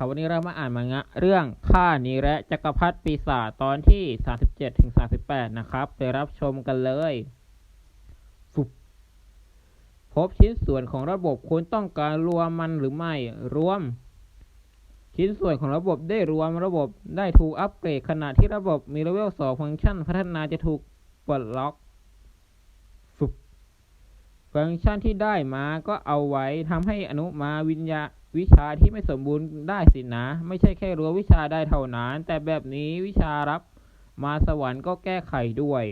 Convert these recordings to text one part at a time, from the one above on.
ครับวันนี้เรามาอ่านมังงะเรื่องข้านี้และจักรพรรดิปีศาจตอนที่ 37ถึง38 นะครับ ไปรับชมกันเลยฟุบพบชิ้นส่วนของระบบคุณต้องการรวมมันหรือไม่ รวม ชิ้นส่วนของระบบได้รวมระบบได้ถูกอัปเกรดขณะที่ระบบมีเลเวล2ฟังก์ชันพัฒนาจะถูกปลดล็อก ฟังก์ชันที่ได้มาก็เอาไว้ทำให้อนุมาวิญญาวิชาที่ไม่สมบูรณ์ได้สินะ ไม่ใช่แค่รั้ววิชาได้เท่านั้น แต่แบบนี้วิชารับมาสวรรค์ก็แก้ไขด้วย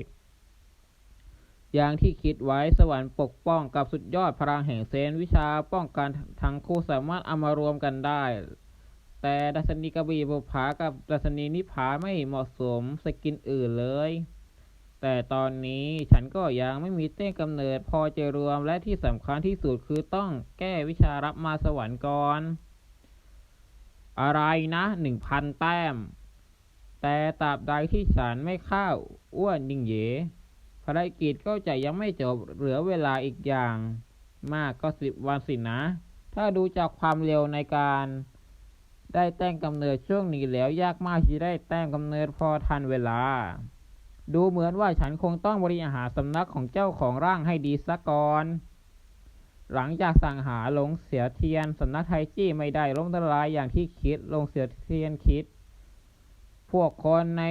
อย่างที่คิดไว้สวรรค์ปกป้องกับสุดยอดพลังแห่งเซนวิชาป้องกันทั้งคู่สามารถเอามารวมกันได้ แต่ดัชนีกระบี่บุผากับดัชนีนิพาไม่เหมาะสมสกินอื่นเลย แต่ตอนนี้ฉันก็ยังไม่มีเต้นกำเนิดพอจะรวมและที่สำคัญที่สุดคือต้องแก้วิชารับมาสวรรค์ก่อน อะไรนะหนึ่งพันแต้ม แต่ตราบใดที่ฉันไม่เข้าอ้วนยิงเหยภารกิจก็จะยังไม่จบเหลือเวลาอีกอย่าง มากก็สิบวันสินะ ถ้าดูจากความเร็วในการ ได้แต้งกำเนิดช่วงนี้แล้วยากมากที่ได้แต้งกำเนิดพอทันเวลา ดูเหมือนว่าฉันคงต้องบริหารสำนักของเจ้าของร่างให้ดีซะก่อน หลังจากสั่งหาลงเสียเทียนสำนักไทจี้ไม่ได้ล้มละลายอย่างที่คิดลงเสียเทียนคิด พวกคนใน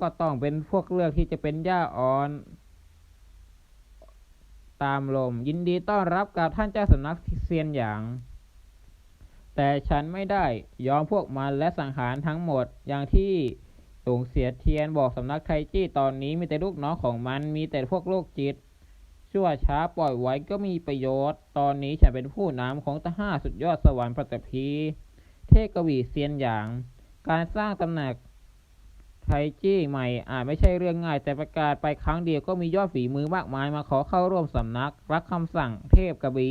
ก็ต้องเป็นพวกเลือกที่จะเป็นหญ้าอ่อน ตามลมยินดีต้อนรับกับท่านเจ้าสำนักเซียนหยาง แต่ฉันไม่ได้ยอมพวกมันและสังหารทั้งหมดอย่างที่ หลวงเสียเทียนบอกสำนักไทจี้ตอนนี้มีแต่ลูกน้องของมันมีแต่พวกโรคจิต ชั่วช้าปล่อยไว้ก็มีประโยชน์ ตอนนี้ฉันเป็นผู้นำของตห้าสุดยอดสวรรค์ปัตตภีเทกวีเซียนหยาง การสร้างตำหนักไทจี้ใหม่อาจไม่ใช่เรื่องง่ายแต่ประกาศไปครั้งเดียวก็มียอดฝีมือมากมายมาขอเข้าร่วมสำนัก รับคำสั่งเทพกวี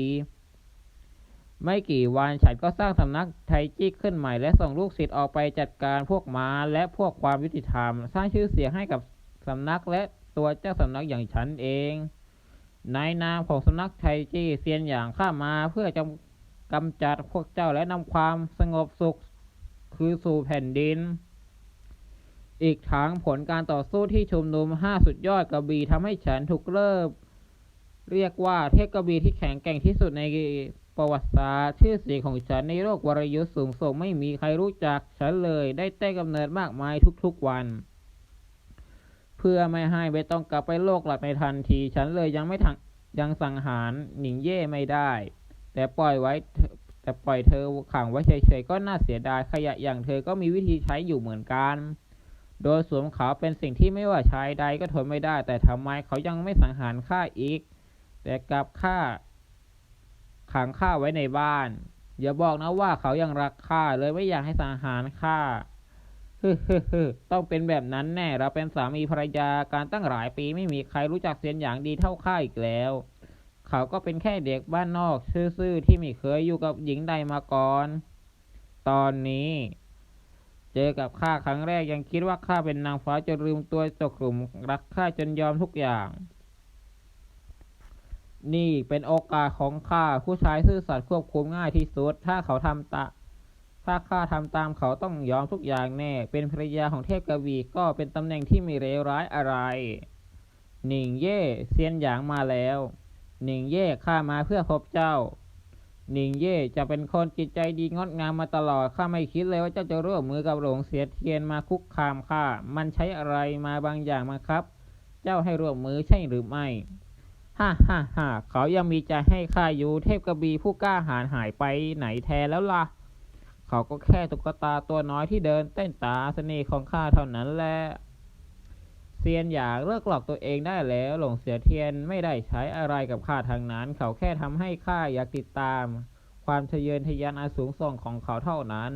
ไม่กี่วันฉันก็สร้างสำนักไทจี้ขึ้นใหม่ และส่งลูกศิษย์ออกไปจัดการพวกม้าและพวกความยุติธรรม สร้างชื่อเสียงให้กับสำนักและตัวเจ้าสำนักอย่างฉันเอง ในนามของสำนักไทจี้เซียนอย่างข้ามาเพื่อจะกำจัดพวกเจ้าและนำความสงบสุขคือสู่แผ่นดิน อีกทั้งผลการต่อสู้ที่ชุมนุมห้าสุดยอดกระบี่ทำให้ฉันถูกเริ่มเรียกว่าเทพกระบี่ที่แข็งแกร่งที่สุดใน ประวัติศาสตร์ชื่อเสียงของฉันในโลกวรยุทธ์สูงส่งไม่มีใครรู้จักฉันเลยได้แต้กำเนิดมากมายทุกๆวัน เพื่อไม่ให้ไปต้องกลับไปโลกหลักในทันที ฉันเลยยังไม่ทังยังสังหารหนิงเย่ไม่ได้ แต่ปล่อยไว้แต่ปล่อยเธอขังไว้เฉยๆก็น่าเสียดายขยะอย่างเธอก็มีวิธีใช้อยู่เหมือนกัน โดยสวมเขาเป็นสิ่งที่ไม่ว่าชายใดก็ทนไม่ได้ แต่ทำไมเขายังไม่สังหารข้าอีก แต่กลับฆ่า ขังข้าไว้ในบ้าน อย่าบอกนะว่าเขายังรักข้าเลยไม่อยากให้สังหารข้าฮึฮึต้องเป็นแบบนั้นแน่ เราเป็นสามีภรรยาการตั้งหลายปีไม่มีใครรู้จักเสียนอย่างดีเท่าข้าอีกแล้ว เขาก็เป็นแค่เด็กบ้านนอก ซื่อๆที่ไม่เคยอยู่กับหญิงใดมาก่อน ตอนนี้ เจอกับข้าครั้งแรกยังคิดว่าข้าเป็นนางฟ้าจนลืมตัวตกหลุมรักข้าจนยอมทุกอย่าง นี่เป็นโอกาสของข้าผู้ชายซื่อสัตย์ควบคุมง่ายที่สุด ถ้าเขาทำตะ ถ้าข้าทำตามเขาต้องยอมทุกอย่างแน่ เป็นภรรยาของเทพกวีก็เป็นตำแหน่งที่ไม่เลวร้ายอะไร หนิงเย่เซียนหยางมาแล้ว หนิงเย่ข้ามาเพื่อพบเจ้า หนิงเย่จะเป็นคนจิตใจดีงดงามมาตลอดข้าไม่คิดเลยว่าเจ้าจะร่วมมือกับหลวงเสียเทียนมาคุกคามข้ามันใช้อะไรมาบางอย่างมาครับ เจ้าให้ร่วมมือใช่หรือไม่ ฮ่าฮ่าฮ่าเขายังมีใจให้ข้าอยู่เทพกระบีผู้กล้าหาญหายไปไหนแทนแล้วล่ะ เขาก็แค่ตุ๊กตาตัวน้อยที่เดินเต้นตาเสน่ห์ของข้าเท่านั้นแหละเซียนอยากเลิกหลอกตัวเองได้แล้ว หลงเสียเทียนไม่ได้ใช้อะไรกับข้าทางนั้น เขาแค่ทำให้ข้าอยากติดตาม ความทะเยอทะยานอันสูงส่งของเขาเท่านั้น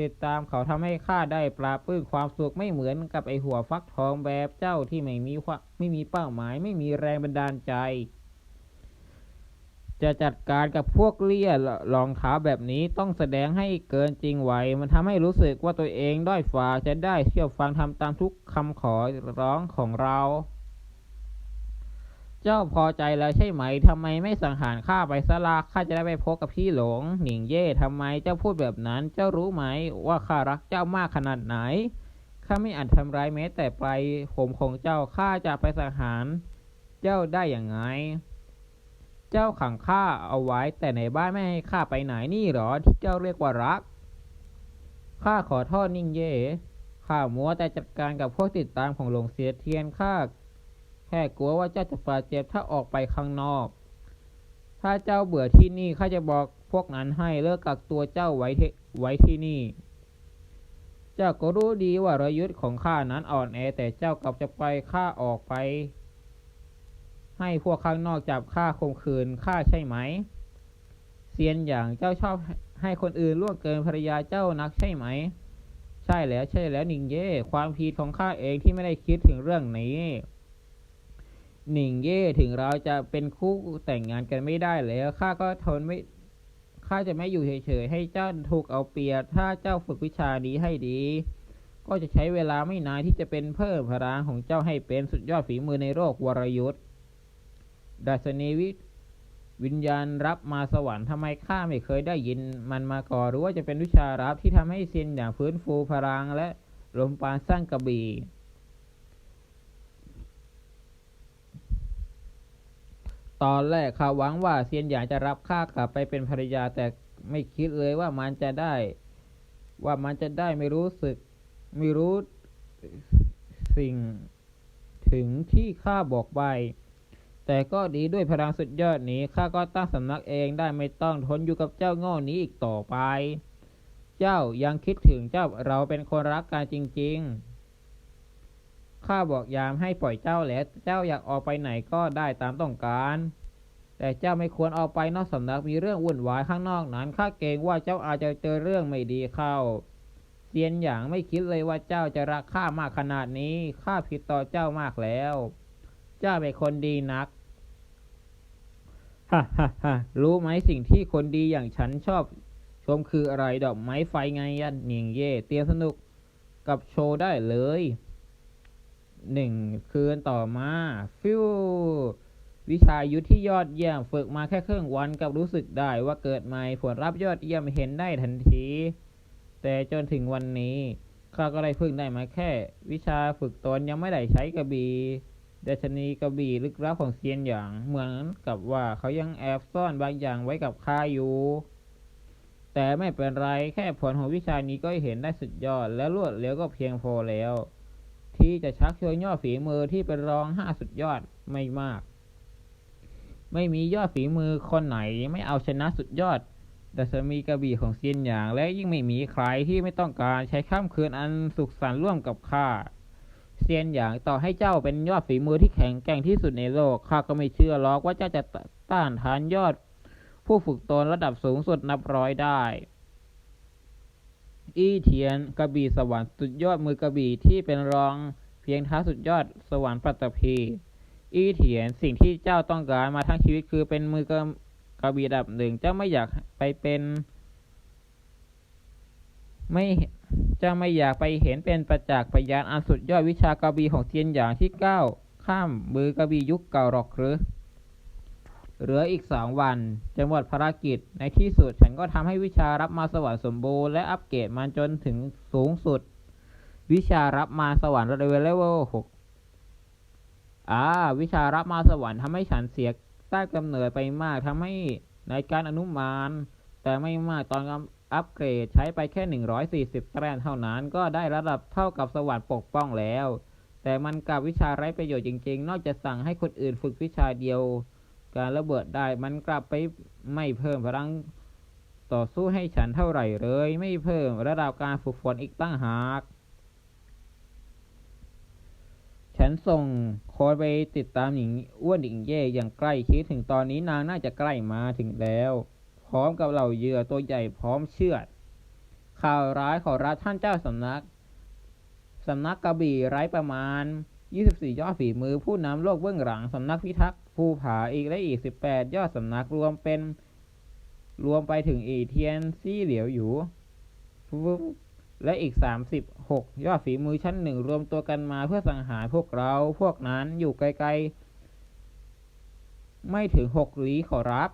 ติดตามเขาทำให้ข้าได้ปราบปลื้มความสุขไม่เหมือนกับไอหัวฟักทองแบบเจ้าที่ไม่มีความไม่มีเป้าหมาย ไม่มีแรงบันดาลใจ จะจัดการกับพวกเลี่ยรองเท้าแบบนี้ต้องแสดงให้เกินจริงไหว มันทำให้รู้สึกว่าตัวเองด้อยฝ่าจะได้เชื่อฟังทำตามทุกคำขอร้องของเรา เจ้าพอใจแล้วใช่ไหม ทำไมไม่สังหารข้าไปซะละข้าจะได้ไปพบกับพี่หลง หนิงเย่ทำไมเจ้าพูดแบบนั้น เจ้ารู้ไหมว่าข้ารักเจ้ามากขนาดไหน ข้าไม่อาจทำร้ายแม้แต่ปลายผมของเจ้า ข้าจะไปสังหารเจ้าได้อย่างไง เจ้าขังข้าเอาไว้แต่ในบ้านไม่ให้ข้าไปไหนนี่หรอที่เจ้าเรียกว่ารัก ข้าขอโทษนิ่งเย่ข้ามัวแต่จัดการกับพวกติดตามของหลวงเสียเทียนข้า ค่กลัวว่าเจ้าจะบาดเจ็บถ้าออกไปข้างนอก ถ้าเจ้าเบื่อที่นี่ข้าจะบอกพวกนั้นให้เลิกกักตัวเจ้าไว้ที่ไว้ที่นี่ เจ้าก็รู้ดีว่ารยุทธ์ของข้านั้นอ่อนแอแต่เจ้ากลับจะไปข้าออกไป ให้พวกข้างนอกจับข้าข่มขืนข้าใช่ไหม เซียนอย่างเจ้าชอบให้คนอื่นล่วงเกินภรรยาเจ้านักใช่ไหม ใช่แล้วใช่แล้วนิงเย่ความผิดของข้าเองที่ไม่ได้คิดถึงเรื่องนี้ หนิงเย่ถึงเราจะเป็นคู่แต่งงานกันไม่ได้แล้วข้าก็ทนไม่ข้าจะไม่อยู่เฉยๆให้เจ้าถูกเอาเปรียบถ้าเจ้าฝึกวิชานี้ให้ดี ก็จะใช้เวลาไม่นานที่จะเป็นเพิ่มพลังของเจ้าให้เป็นสุดยอดฝีมือในโลกวรยุทธ์ดัชนีวิวิญญาณรับมาสวรรค์ทำไมข้าไม่เคยได้ยินมันมาก่อนหรือว่าจะเป็นวิชารับที่ทำให้เซียนอย่างฟื้นฟูพลังและลมปราณสร้างกระบี่ ตอนแรกข้าหวังว่าเซียนหยางจะรับข้ากลับไปเป็นภรรยาแต่ไม่คิดเลยว่ามันจะได้ ว่ามันจะได้ไม่รู้สึก ไม่รู้สิ่งถึงที่ข้าบอกไป แต่ก็ดีด้วยพลังสุดยอดนี้ข้าก็ตั้งสำนักเองได้ไม่ต้องทนอยู่กับเจ้าง่อนี้อีกต่อไป เจ้ายังคิดถึงเจ้าเราเป็นคนรักกันจริง ๆ ข้าบอกยามให้ปล่อยเจ้าแล้ว เจ้าอยากออกไปไหนก็ได้ตามต้องการ แต่เจ้าไม่ควรออกไปนอกสำนักมีเรื่องวุ่นวายข้างนอกนั้นข้าเกรงว่าเจ้าอาจจะเจอเรื่องไม่ดีเข้าเซียนหยางไม่คิดเลยว่าเจ้าจะรักข้ามากขนาดนี้ข้าผิดต่อเจ้ามากแล้ว เจ้าเป็นคนดีนักฮ่าฮ่าฮ่ารู้ไหมสิ่งที่คนดีอย่างฉันชอบ ชมคืออะไรดอกไม้ไฟไงยันเนียงเย่เตรียมสนุกกับโชว์ได้เลย หนึ่งคืนต่อมา ฟิววิชายุทธที่ยอดเยี่ยมฝึกมาแค่ครึ่งวันกับรู้สึกได้ว่าเกิดใหม่ผลลัพธ์ยอดเยี่ยมเห็นได้ทันที แต่จนถึงวันนี้ข้าก็ได้พึ่งได้มาแค่ วิชาฝึกตนยังไม่ได้ใช้กระบี่ดัชนีกระบี่ลึกลับของเซียนหยางเหมือนกับว่าเขายังแอบซ่อนบางอย่างไว้กับข้าอยู่ แต่ไม่เป็นไรแค่ผลของวิชานี้ก็เห็นได้สุดยอดและรวดเร็วก็เพียงพอแล้ว ที่จะชักชวนยอดฝีมือที่เป็นรองห้าสุดยอดไม่มาก ไม่มียอดฝีมือคนไหนไม่เอาชนะสุดยอดดัชมีกระบี่ของเซียนหยาง และยิ่งไม่มีใครที่ไม่ต้องการใช้ข้ามคืนอันสุขสันต์ร่วมกับข้าเซียนหยางต่อให้เจ้าเป็นยอดฝีมือที่แข็งแกร่งที่สุดในโลกข้าก็ไม่เชื่อหรอกว่าเจ้าจะต้านทานยอด ผู้ฝึกตนระดับสูงสุดนับร้อยได้ อี้เทียนกระบี่สวรรค์สุดยอดมือกระบี่ที่เป็นรองเพียงท้าสุดยอดสวรรค์ปัตตภีอี้เทียนสิ่งที่เจ้าต้องการมาทั้งชีวิตคือเป็นมือกระกระบี่ดับหนึ่งเจ้าไม่อยากไปเป็น ไม่เจ้าไม่อยากไปเห็นเป็นประจักษ์พยานอันสุดยอดวิชากระบี่ของเทียนหยางที่ก้าวข้ามมือกระบี่ยุคเก่าหรอกหรือ เหลืออีกสองวันจะหมดภารกิจ ในที่สุดฉันก็ทำให้วิชารับมาสวรรค์สมบูรณ์และอัปเกรดมันจนถึงสูงสุด วิชารับมาสวรรค์เลเวลเลเวลหกอ่าวิชารับมาสวรรค์ทำให้ฉันเสียใต้กำเนิดไปมากทำให้ในการอนุมาน แต่ไม่มากตอนอัปเกรดใช้ไปแค่ 140 แต้มเท่านั้นก็ได้ระดับเท่ากับสวรรค์ปกป้องแล้ว แต่มันกับวิชาไร้ประโยชน์จริง ๆ นอกจากสั่งให้คนอื่นฝึกวิชาเดียว การระเบิดได้มันกลับไปไม่เพิ่มพลังต่อสู้ให้ฉันเท่าไหร่เลย ไม่เพิ่มระดับการฝึกฝนอีกตั้งหาก ฉันส่งโค้ดไปติดตามหญิงอ้วนหญิงเย่อย่างใกล้ชิดถึงตอนนี้นางน่าจะใกล้มาถึงแล้ว พร้อมกับเหล่าเหยื่อตัวใหญ่พร้อมเชือด ข่าวร้ายขอรับท่านเจ้าสำนักสำนักกระบี่ไร้ประมาณ 24 ยอดฝีมือผู้นำโลกเบื้องหลังสำนักพิทักษ์ ภูผาอีกและอีก 18 ยอดสำนักรวมเป็น รวมไปถึงอีเทียนซี่เหลียวอยู่และอีก 36 ยอดฝีมือชั้นหนึ่งรวมตัวกันมาเพื่อสังหารพวกเราพวกนั้นอยู่ไกลๆ ไม่ถึงหกลี้ขอรับ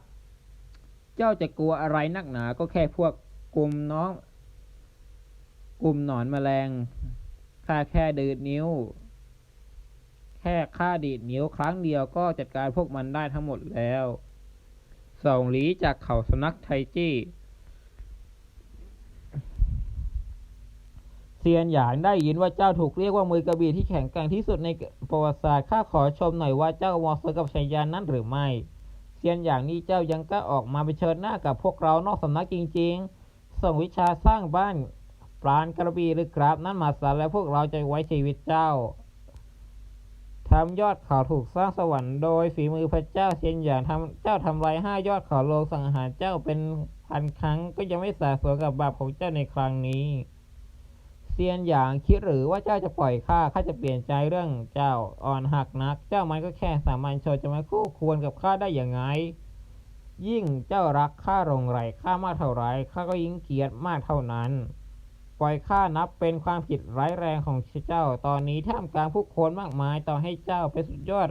เจ้าจะกลัวอะไรนักหนาก็แค่พวกกลุ่มน้อง กลุ่มหนอนแมลงข้าแค่ดืดนิ้ว แค่ข้าดีดนิ้วครั้งเดียวก็จัดการพวกมันได้ทั้งหมดแล้วสองหลีจากเขาสนักไทจี้เซียนหยางได้ยินว่าเจ้าถูกเรียกว่ามือกระบี่ที่แข็งแกร่งที่สุดในประวัติศาสตร์ข้าขอชมหน่อยว่าเจ้าเหมาะสมกับชัยยานนั้นหรือไม่ เซียนอย่างนี้เจ้ายังกล้าออกมาไปเชิญหน้ากับพวกเรานอกสำนักจริง ๆ ส่งวิชาสร้างบ้านปราณกระบี่หรือกราบนั้นมาสารแล้วพวกเราจะไว้ชีวิตเจ้า ทำยอดเขาถูกสร้างสวรรค์โดยฝีมือพระเจ้าเซียนหยางทำเจ้าทำลายห้ายอดเขาโลงสังหารเจ้าเป็นพันครั้งก็ยังไม่สาสวนกับบาปของเจ้าในครั้งนี้เซียนหยางคิดหรือว่าเจ้าจะปล่อยข้าข้าจะเปลี่ยนใจเรื่องเจ้าอ่อนหักนัก เจ้ามันก็แค่สามัญชนจะมาคู่ควรกับข้าได้อย่างไงยิ่งเจ้ารักข้าลงไหลข้ามากเท่าไรข้าก็ยิ่งเกลียดมากเท่านั้น ปล่อยข้านับเป็นความผิดร้ายแรงของเจ้า ตอนนี้ท่ามกลางผู้คนมากมายต่อให้เจ้าเป็นสุดยอด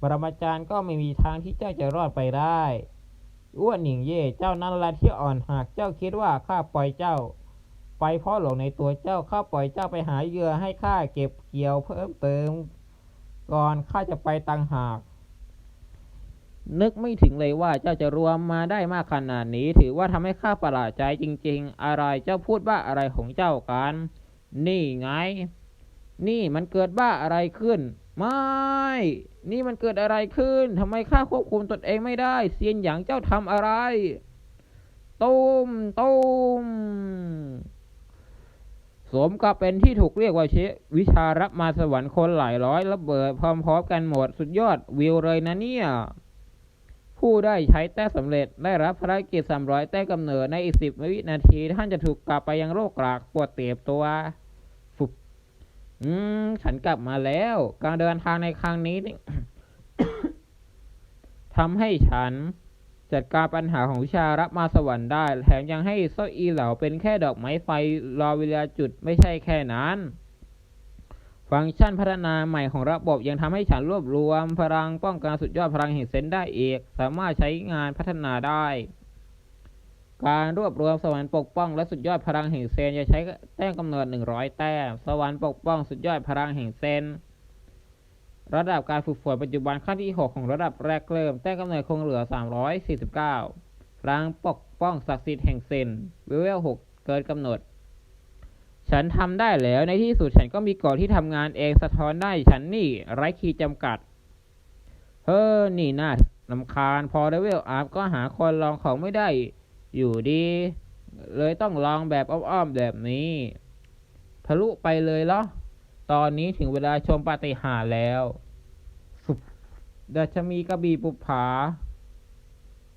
ปรมาจารย์ก็ไม่มีทางที่เจ้าจะรอดไปได้อ้วนหนิงเย่เจ้านั่นละที่อ่อนหักเจ้าคิดว่าข้าปล่อยเจ้า ไปเพราะหลงในตัวเจ้าข้าปล่อยเจ้าไปหาเหยื่อให้ข้าเก็บเกี่ยวเพิ่มเติม ก่อนข้าจะไปตังหาก นึกไม่ถึงเลยว่าเจ้าจะรวมมาได้มากขนาดนี้ ถือว่าทำให้ข้าประหลาดใจจริง ๆ อะไรเจ้าพูดบ้าอะไรของเจ้ากัน นี่ไง นี่มันเกิดบ้าอะไรขึ้น ไม่ นี่มันเกิดอะไรขึ้นทำไมข้าควบคุมตนเองไม่ได้ เซียนหยางเจ้าทำอะไรตูมตูมสมกับเป็นที่ถูกเรียกว่าเชวิชารับมาสวรรค์คนหลายร้อยระเบิดพร้อมๆกันหมดสุดยอดวิวเลยนะเนี่ย ผู้ได้ใช้แต้สำเร็จได้รับภารกิจ 300 แต้กำเนิดในอีก 10 วินาที ท่านจะถูกกลับไปยังโรคกรากปวดเตียบตัวฟุบอืม ฉันกลับมาแล้ว การเดินทางในครั้งนี้ทำให้ฉันจัดการปัญหาของวิชารับมาสวรรค์ได้ แถมยังให้โซอีเหล่าเป็นแค่ดอกไม้ไฟรอเวลาจุดไม่ใช่แค่นั้น ฟังก์ชันพัฒนาใหม่ของระบบยังทำให้ฉันรวบรวม พลังป้องกันสุดยอดพลังแห่งเซนได้เอกสามารถใช้งานพัฒนาได้ การรวบรวมสวรรค์ปกป้องและสุดยอดพลังแห่งเซนจะใช้แต้มกำเนิด100 แต้ม สวรรค์ปกป้องสุดยอดพลังแห่งเซนระดับการฝึกฝนปัจจุบันขั้นที่ 6 ของระดับแรกเริ่ม แต้มกำเนิดคงเหลือ 349พลังปกป้องศักดิ์สิทธิ์แห่งเซนเลเวล6เกินกำหนด ฉันทำได้แล้วในที่สุดฉันก็มีเกาะที่ทำงานเองสะท้อนได้ฉันนี่ไร้ขีดจำกัด เฮ้อ นี่น่าลำคาญพอเลเวลอัพก็หาคนลองของไม่ได้ อยู่ดี เลยต้องลองแบบอ้อมๆแบบนี้ ทะลุไปเลยเหรอ ตอนนี้ถึงเวลาชมปาฏิหาริย์แล้วดัชมีกระบี่ปุบผา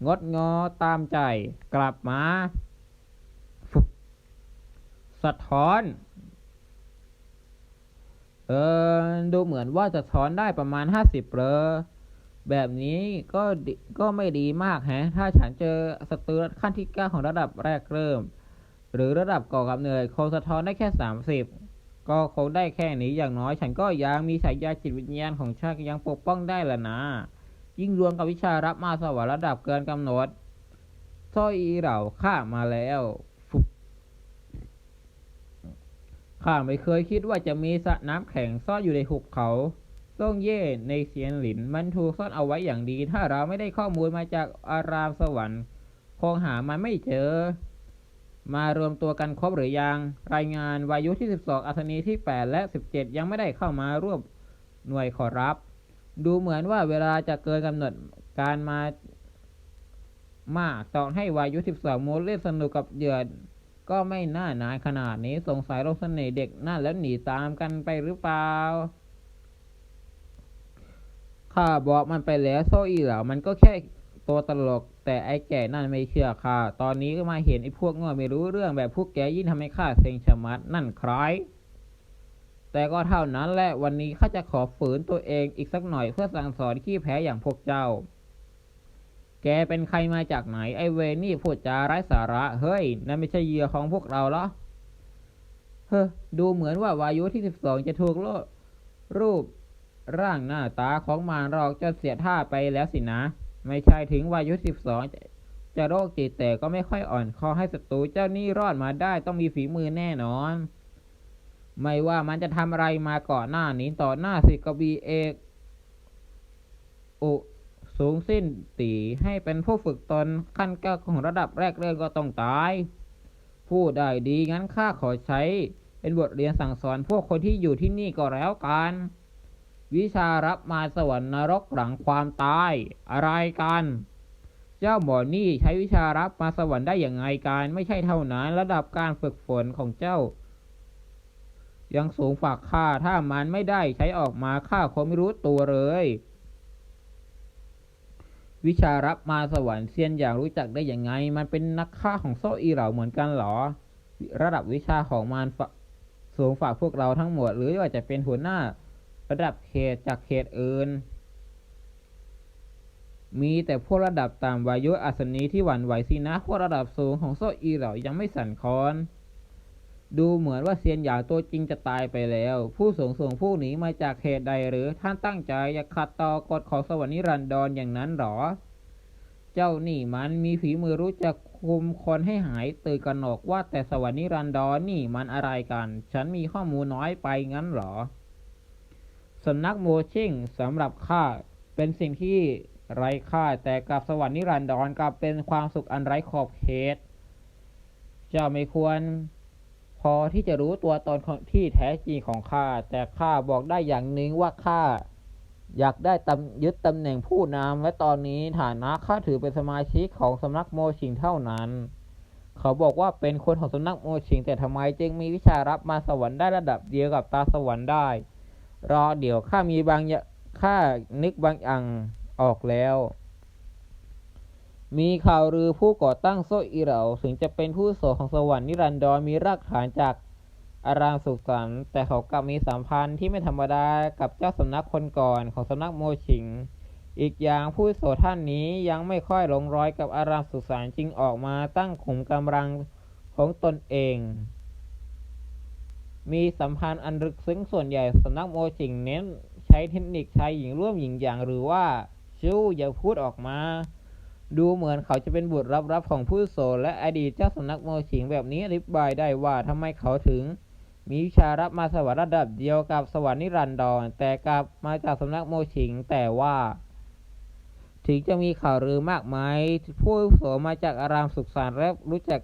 งดงอตามใจ กลับมา สะท้อน เออดูเหมือนว่าจะถอนได้ประมาณห้าสิบเปอแบบนี้ก็ก็ไม่ดีมากแฮะ ถ้าฉันเจอศัตรูขั้นที่เก้าของระดับแรกเริ่ม หรือระดับก่อกำเนิดคงสะท้อนได้แค่สามสิบก็คงได้แค่นี้อย่างน้อย ฉันก็ยังมีสายยาจิตวิญญาณของชาติยังปกป้องได้ละนะ ยิ่งรวมกับวิชารับมาสวรรค์ระดับเกินกำหนดสร้อยอีเหล่าข้ามาแล้วฟุบ ข้าไม่เคยคิดว่าจะมีสระน้ำแข็งซ่อนอยู่ในหุบเขาซ่งเย่ในเซียนหลินมันถูกซ่อนเอาไว้อย่างดี ถ้าเราไม่ได้ข้อมูลมาจากอารามสวรรค์คงหามันไม่เจอ มารวมตัวกันครบหรือยัง รายงานวายุที่ 12 อัศนีที่ 8 และ 17 ยังไม่ได้เข้ามารวบหน่วยขอรับ ดูเหมือนว่าเวลาจะเกินกำหนดการมามากต้องให้วายุ 12มูลเล่นสนุกกับเหยื่อ ก็ไม่น่านานขนาดนี้สงสัยลงเสน่ห์เด็กนั่นแล้วหนีตามกันไปหรือเปล่า ข้าบอกมันไปแล้วโซอีเหล่ามันก็แค่ตัวตลก แต่ไอ้แก่นั่นไม่เชื่อข้าตอนนี้ก็มาเห็นไอ้พวกโง่ไม่รู้เรื่องแบบพวกแกยิ่งทำให้ข้าเซ็งชะมัดนั่นใครแต่ก็เท่านั้นแหละวันนี้ข้าจะขอฝืนตัวเองอีกสักหน่อยเพื่อสั่งสอนขี้แพ้อย่างพวกเจ้า แกเป็นใครมาจากไหนไอเวนี่พูดจาไร้สาระ เฮ้ย นั่นไม่ใช่เหยื่อของพวกเราเหรอ เฮ้อดูเหมือนว่าวายุที่สิบสองจะถูกโลดรูปร่างหน้าตาของมารหลอกจนเสียท่าไปแล้วสินะ ไม่ใช่ถึงวายุสิบสองจะโรคจิตแต่ก็ไม่ค่อยอ่อนคอให้ศัตรูเจ้านี่รอดมาได้ต้องมีฝีมือแน่นอน ไม่ว่ามันจะทำอะไรมาก่อนหน้านี้ต่อหน้าสิกบีเอกอุ สูงสิ้นตีให้เป็นผู้ฝึกตนขั้นก้าของระดับแรกเรื่องก็ต้องตายผู้ได้ดีงั้นข้าขอใช้ เป็นบทเรียนสั่งสอนพวกคนที่อยู่ที่นี่ก็แล้วกัน วิชารับมาสวรรค์นรกหลังความตาย อะไรกัน เจ้าหมอนี่ใช้วิชารับมาสวรรค์ได้อย่างไงการไม่ใช่เท่านั้นระดับการฝึกฝนของเจ้า ยังสูงฝากข้าถ้ามันไม่ได้ใช้ออกมาข้าคงไม่รู้ตัวเลย วิชารับมาสวรรค์เซียนอยากรู้จักได้ยังไง มันเป็นนักฆ่าของโซอีเหล่าเหมือนกันเหรอ ระดับวิชาของมันสูงฝากพวกเราทั้งหมด หรือว่าจะเป็นหัวหน้า ระดับเขตจากเขตอื่น มีแต่พวกระดับต่ำวายุอัศนีที่หวั่นไหวสินะพวกระดับสูงของโซอีเหล่ายังไม่สั่นคลอน ดูเหมือนว่าเซียนหยางตัวจริงจะตายไปแล้ว ผู้สูงส่งผู้หนีมาจากเหตุใดหรือท่านตั้งใจจะขัดต่อกฎของสวรรค์นิรันดรอย่างนั้นหรอ เจ้านี่มันมีฝีมือรู้จักคุมคนให้หายตื่นกระหนกว่าแต่สวรรค์นิรันดรนี่มันอะไรกัน ฉันมีข้อมูลน้อยไปงั้นหรอสำนักโมชิ่งสำหรับข้าเป็นสิ่งที่ไร้ค่าแต่กับสวรรค์นิรันดรกลับเป็นความสุขอันไร้ขอบเขตเจ้าไม่ควร พอที่จะรู้ตัวตนที่แท้จริงของข้า แต่ข้าบอกได้อย่างหนึ่งว่าข้าอยากได้ตำยึดตำแหน่งผู้นำและตอนนี้ฐานะข้าถือเป็นสมาชิกของสำนักโมชิงเท่านั้น เขาบอกว่าเป็นคนของสำนักโมชิง แต่ทำไมจึงมีวิชารับมาสวรรค์ได้ระดับเดียวกับตาสวรรค์ได้ รอเดี๋ยวข้ามีบางข้านึกบางอย่างออกแล้ว มีข่าวลือผู้ก่อตั้งโซอีเหลาถึงจะเป็นผู้โสของสวรรค์นิรันดรมีรากฐานจากอารามสุขสันต์แต่เขากลับมีสัมพันธ์ที่ไม่ธรรมดากับเจ้าสำนักคนก่อนของสำนักโมชิง อีกอย่างผู้โสท่านนี้ยังไม่ค่อยลงรอยกับอารามสุขสันต์จึงออกมาตั้งขุมกำลังของตนเอง มีสัมพันธ์อันลึกซึ้งส่วนใหญ่สำนักโมชิงเน้น ใช้เทคนิคชายหญิงร่วมหญิงอย่างหรือว่าชู้อย่าพูดออกมา ดูเหมือนเขาจะเป็นบุตรรับๆของผู้โสและอดีตเจ้าสำนักโมชิงแบบนี้อธิบายได้ว่าทำไมเขาถึง มีวิชารับมาสวรรค์ระดับเดียวกับสวรรค์นิรันดร แต่กลับมาจากสำนักโมชิงแต่ว่า ถึงจะมีข่าวลือมากมายผู้โสมาจากอารามสุขสันต์และรู้จัก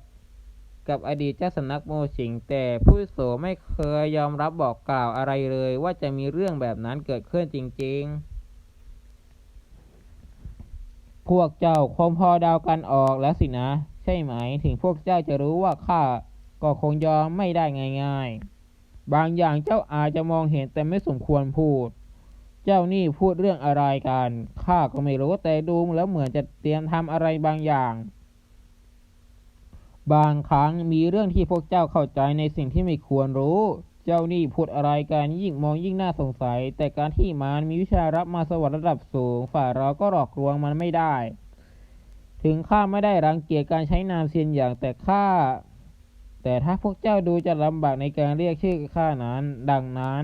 กับอดีตเจ้าสำนักโมชิง แต่ผู้โสไม่เคยยอมรับบอกกล่าวอะไรเลย ว่าจะมีเรื่องแบบนั้นเกิดขึ้นจริง ๆ พวกเจ้าคงพอเดากันออกแล้วสินะ ใช่ไหม ถึงพวกเจ้าจะรู้ว่าข้าก็คงยอมไม่ได้ง่าย ๆ บางอย่างเจ้าอาจจะมองเห็นแต่ไม่สมควรพูด เจ้านี่พูดเรื่องอะไรกันข้าก็ไม่รู้แต่ดูแล้วเหมือนจะเตรียมทำอะไรบางอย่าง บางครั้งมีเรื่องที่พวกเจ้าเข้าใจในสิ่งที่ไม่ควรรู้ เจ้านี่พูดอะไรกันยิ่งมองยิ่งน่าสงสัย แต่การที่มันมีวิชารับมาสวรรค์ระดับสูง ฝ่ายเราก็หลอกลวงมันไม่ได้ ถึงข้าไม่ได้รังเกียจการใช้นามเซียนอย่างแต่ข้าแต่ถ้าพวกเจ้าดูจะลำบากในการเรียกชื่อข้านั้น ดังนั้น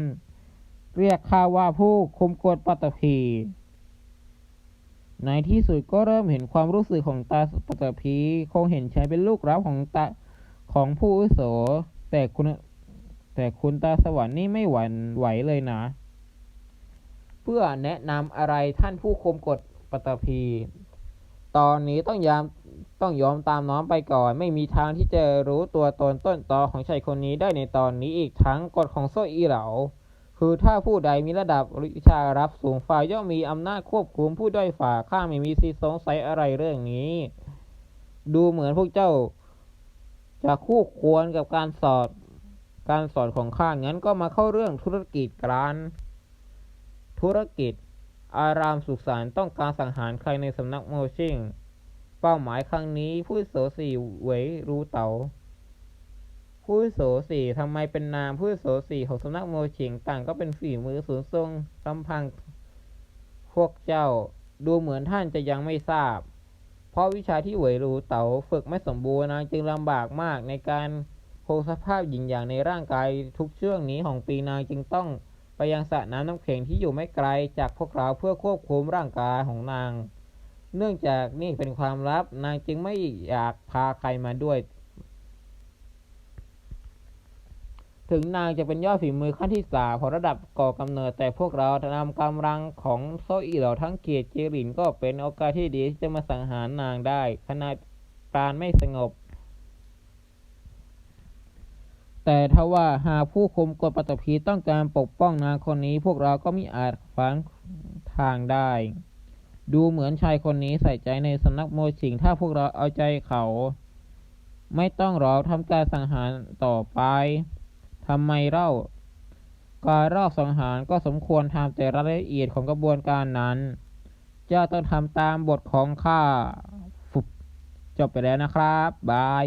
เรียกข้าว่าผู้คุมกฎปัตตภีในที่สุดก็เริ่มเห็นความรู้สึกของตาปัตตภีคงเห็นฉันเป็นลูกรับของตาของผู้อุโสแต่คุณ แต่คุณตาสวรรค์นี่ไม่หวั่นไหวเลยนะ เพื่อแนะนำอะไรท่านผู้คุมกฎปัตตภีตอนนี้ต้องยามต้องยอมตามน้องไปก่อน ไม่มีทางที่จะรู้ตัวตนต้นตอของชายคนนี้ได้ในตอนนี้อีกทั้งกฎของโซอีเหลาคือถ้าผู้ใดมีระดับวิชารับสูงฝ่ายย่อมมีอำนาจควบคุมผู้ด้อยฝ่าข้าไม่มีสิสงสัยอะไรเรื่องนี้ ดูเหมือนพวกเจ้า จะคู่ควรกับการสอด การสอนของข้างั้นก็มาเข้าเรื่องธุรกิจการธุรกิจ อารามสุขสันต้องการสังหารใครในสำนักโมชิงเป้าหมายครั้งนี้ผู้โสสี่เหวยรู้เต๋าผู้โสสี่ทำไมเป็นนามผู้โสสี่ของสำนักโมชิงต่างก็เป็นฝีมือสูงทรงลำพัง พวกเจ้าดูเหมือนท่านจะยังไม่ทราบ เพราะวิชาที่เหวยรู้เต๋าฝึกไม่สมบูรณ์นางจึงลำบากมากในการ คงสภาพหญิงอย่างในร่างกายทุกช่วงนี้ของปีนางจึงต้องไปยังสระน้ำน้ำแข็งที่อยู่ไม่ไกลจากพวกเราเพื่อควบคุมร่างกายของนาง เนื่องจากนี่เป็นความลับนางจึงไม่อยากพาใครมาด้วย ถึงนางจะเป็นยอดฝีมือขั้นที่สามของระดับก่อกำเนิดแต่พวกเรานำกำลังของโซอีเหล่าทั้งเกียรติเจรินก็เป็นโอกาสที่ดีที่จะมาสังหารนางได้ขณะปราณไม่สงบ แต่ถ้าว่าหากผู้คุมกฎปฐพีต้องการปกป้องนางคนนี้ พวกเราก็มิอาจขวางทางได้ ดูเหมือนชายคนนี้ใส่ใจในสำนักโมชิง ถ้าพวกเราเอาใจเขา ไม่ต้องรอทำการสังหารต่อไปทำไมเล่า การรอบสังหารก็สมควรทำแต่รายละเอียดของกระบวนการนั้นเจ้าต้องทำตามบทของข้าจบไปแล้วนะครับ บาย